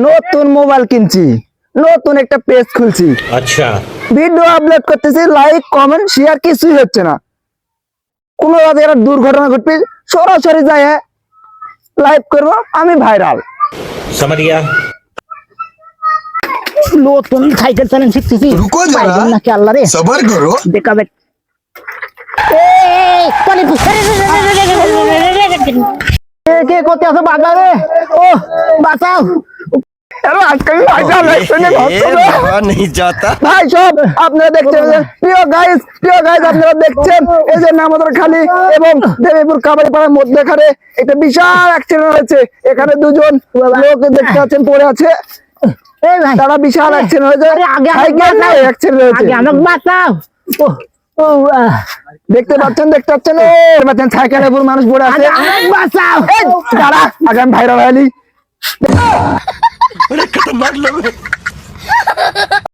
নতুন মোবাইল কিনছি নতুন একটা পেজ খুলছি अच्छा ভিডিও আপলোড করতেছি লাইক কমেন্ট শেয়ার কিছুই হচ্ছে না কোন রাতে একটা দুর্ঘটনা ঘটবে সরাসরি যায় লাইভ করব আমি ভাইরাল समझ गया নতুন সাইকেল চালান শিখতেছি रुको जरा। বাইরে নাকি আল্লাহ রে सबर करो দেখাবে এই, পানি পু- কে কে করতে আসো বাবা রে ও বাঁচাও ভাই সব আপনারা দেখছেন প্রিয় গাইস প্রিয় আপনারা দেখছেন এই যে নামদার খালি এবং দেবীপুর মধ্যেখানে একটা বিশাল অ্যাক্সিডেন্ট হয়েছে। এখানে দুজন লোক দেখতে পাচ্ছেন পড়ে আছে। তারা বিশাল অ্যাক্সিডেন্ট হয়েছে। অ্যাক্সিডেন্ট হয়েছে। আমাকে বাঁচাও। দেখতে পাচ্ছেন দেখতে পাচ্ছেন ও পাচ্ছেন সাইকেলের উপর মানুষ পড়ে আছে। বাঁচাও। দাঁড়া ভাইরাল হয়নি মারলো।